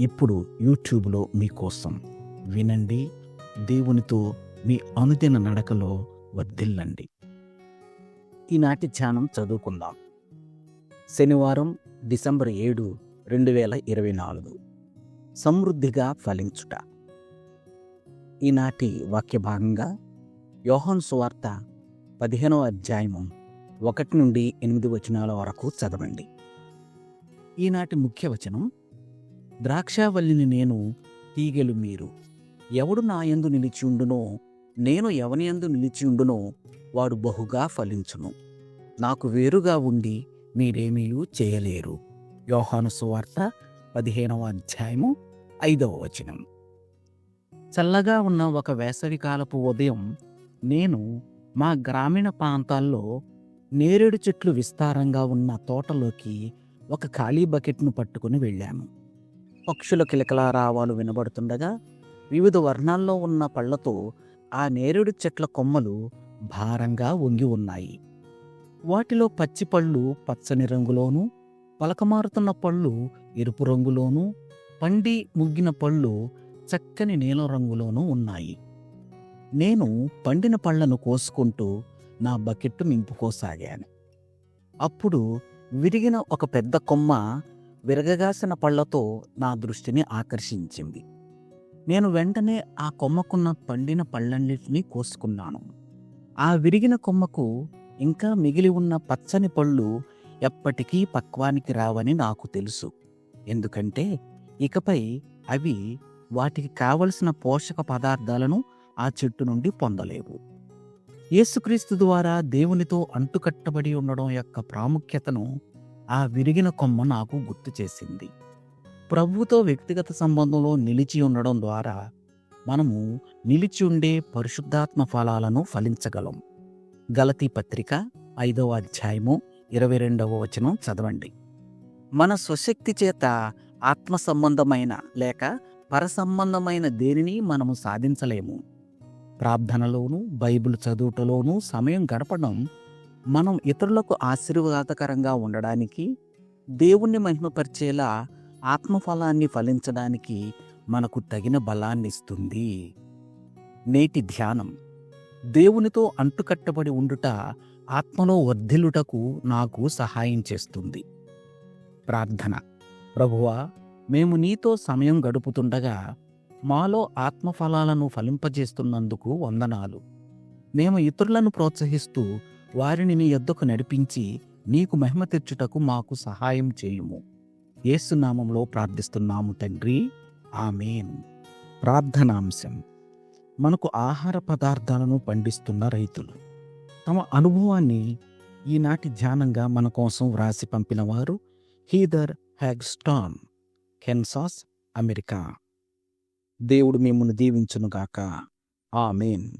ఇప్పుడు యూట్యూబ్లో మీకోసం వినండి దేవునితో మీ అనుదిన నడకలో వర్ధిల్లండి. ఈనాటి ధ్యానం చదువుకుందాం. శనివారం డిసెంబర్ ఏడు రెండు వేల ఇరవై నాలుగు. సమృద్ధిగా ఫలించుట. ఈనాటి వాక్య భాగంగా యోహన్ సువార్త పదిహేనవ అధ్యాయము ఒకటి నుండి ఎనిమిది వచనాల వరకు చదవండి. ఈనాటి ముఖ్య వచనం ద్రాక్షావల్లిని నేను తీగెలు మీరు. ఎవడు నా యందు నిలిచియుండునో నేను ఎవని యందు నిలిచియుండునో వాడు బహుగా ఫలించును. నాకు వేరుగా ఉండి మీరేమీయూ చేయలేరు. యోహాను సువార్త పదిహేనవ అధ్యాయము ఐదవ వచనం. చల్లగా ఉన్న ఒక వేసవికాలపు ఉదయం నేను మా గ్రామీణ ప్రాంతాల్లో నేరేడు చెట్లు విస్తారంగా ఉన్న తోటలోకి ఒక ఖాళీ బకెట్ను పట్టుకుని వెళ్ళాను. పక్షుల కిలకలారావాలు వినబడుతుండగా వివిధ వర్ణాల్లో ఉన్న పళ్ళతో ఆ నేరేడు చెట్ల కొమ్మలు భారంగా వంగి ఉన్నాయి. వాటిలో పచ్చి పళ్ళు పచ్చని రంగులోనూ పలకమారుతున్న పళ్ళు ఎరుపు రంగులోనూ పండి ముగ్గిన పళ్ళు చక్కని నీలం రంగులోనూ ఉన్నాయి. నేను పండిన పళ్ళను కోసుకుంటూ నా బకెట్టు నింపుకోసాగాను. అప్పుడు విరిగిన ఒక పెద్ద కొమ్మ విరగగాసిన పళ్ళతో నా దృష్టిని ఆకర్షించింది. నేను వెంటనే ఆ కొమ్మకున్న పండిన పళ్ళన్నింటినీ కోసుకున్నాను. ఆ విరిగిన కొమ్మకు ఇంకా మిగిలి ఉన్న పచ్చని పళ్ళు ఎప్పటికీ పక్వానికి రావని నాకు తెలుసు. ఎందుకంటే ఇకపై అవి వాటికి కావలసిన పోషక పదార్థాలను ఆ చెట్టు నుండి పొందలేవు. యేసుక్రీస్తు ద్వారా దేవునితో అంటుకట్టబడి ఉండడం యొక్క ప్రాముఖ్యతను ఆ విరిగిన కొమ్మ నాకు గుర్తు చేసింది. ప్రభుతో వ్యక్తిగత సంబంధంలో నిలిచి ఉండడం ద్వారా మనము నిలిచి ఉండే పరిశుద్ధాత్మ ఫలాలను ఫలించగలం. గలతీ పత్రిక ఐదవ అధ్యాయము ఇరవై రెండవ వచనం చదవండి. మన స్వశక్తి చేత ఆత్మ సంబంధమైన లేక పరసంబంధమైన దేనిని మనము సాధించలేము. ప్రార్థనలోనూ బైబిల్ చదువుటలోనూ సమయం గడపడం మనం ఇతరులకు ఆశీర్వాదకరంగా ఉండడానికి దేవుణ్ణి మహిమపరిచేలా ఆత్మఫలాన్ని ఫలించడానికి మనకు తగిన బలాన్ని ఇస్తుంది. నేటి ధ్యానం. దేవునితో అంటుకట్టబడి ఉండుట ఆత్మలో వర్ధిల్లుటకు నాకు సహాయం చేస్తుంది. ప్రార్థన. ప్రభువా మేము నీతో సమయం గడుపుతుండగా మాలో ఆత్మఫలాలను ఫలింపజేస్తున్నందుకు వందనాలు. మేము ఇతరులను ప్రోత్సహిస్తూ వారిని నీ యొద్దకు నడిపించి నీకు మహిమ తెచ్చుటకు మాకు సహాయం చేయుము. ఏసునామంలో ప్రార్థిస్తున్నాము తండ్రి. ఆమెన్. ప్రార్థనాంశం. మనకు ఆహార పదార్థాలను పండిస్తున్న రైతులు. తమ అనుభవాన్ని ఈనాటి ధ్యానంగా మన కోసం వ్రాసి పంపిన వారు హీదర్ హ్యాగ్స్టాన్ కెన్సాస్ అమెరికా. దేవుడు మిమ్మల్ని దీవించునుగాక. ఆమెన్.